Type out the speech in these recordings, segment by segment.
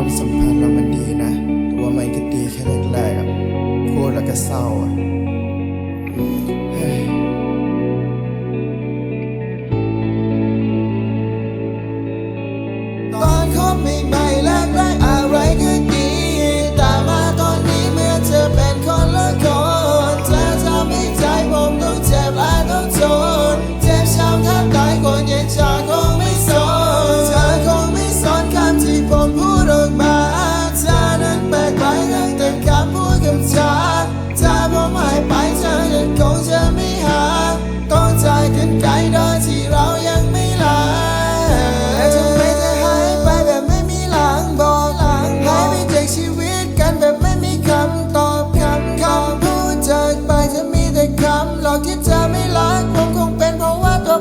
ความสัมพันธ์เรามันดีนะแต่ว่ามันก็ดีแค่แรกๆพูดแล้วก็เศร้า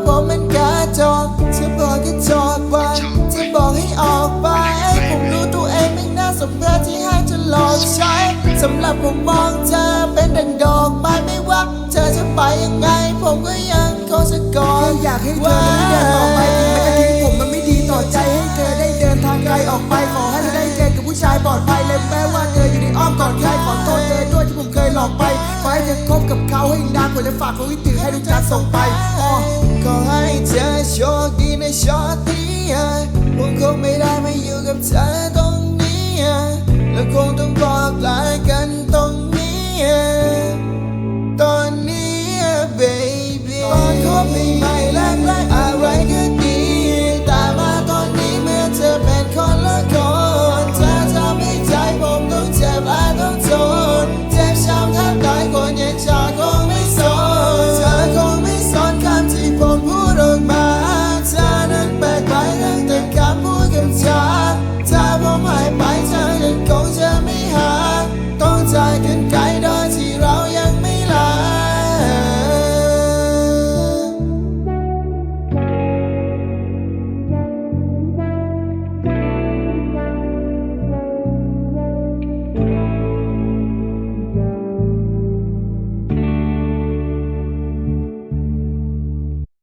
ว่าตัวผมมันกระจอกเธอบอกก็จอกไปเธอบอกให้ออกไป ผมรู้ตัวเองไม่น่าสมเพชที่ให้เธอหลอกใช้สำหรับผมมองเธอเป็นดังดอกไม้ไม่ว่า เธอจะไปยังไง ผมก็ยังคงจะกอดอยากให้เธอได้เดินต่อไปถึงแม้จะทิ้งผมมันไม่ดีต่อใจให้เธอได้เดินทางไกลออกไปขอให้เธอได้เจอกับผู้ชายปลอดภัยและแม้ว่าเธออยู่ในอ้อมกอดใครขอโทษเธอด้วยที่ผมเคยหลอกไปขอให้เธอคบกับเขาให้นานกว่าจะฝากความคิดถึงให้ทุกการส่งไปอ้อ ขอให้เธอโชคดีในช็อตนี้ผงคงไม่ได้ไม่อยู่กับเธอ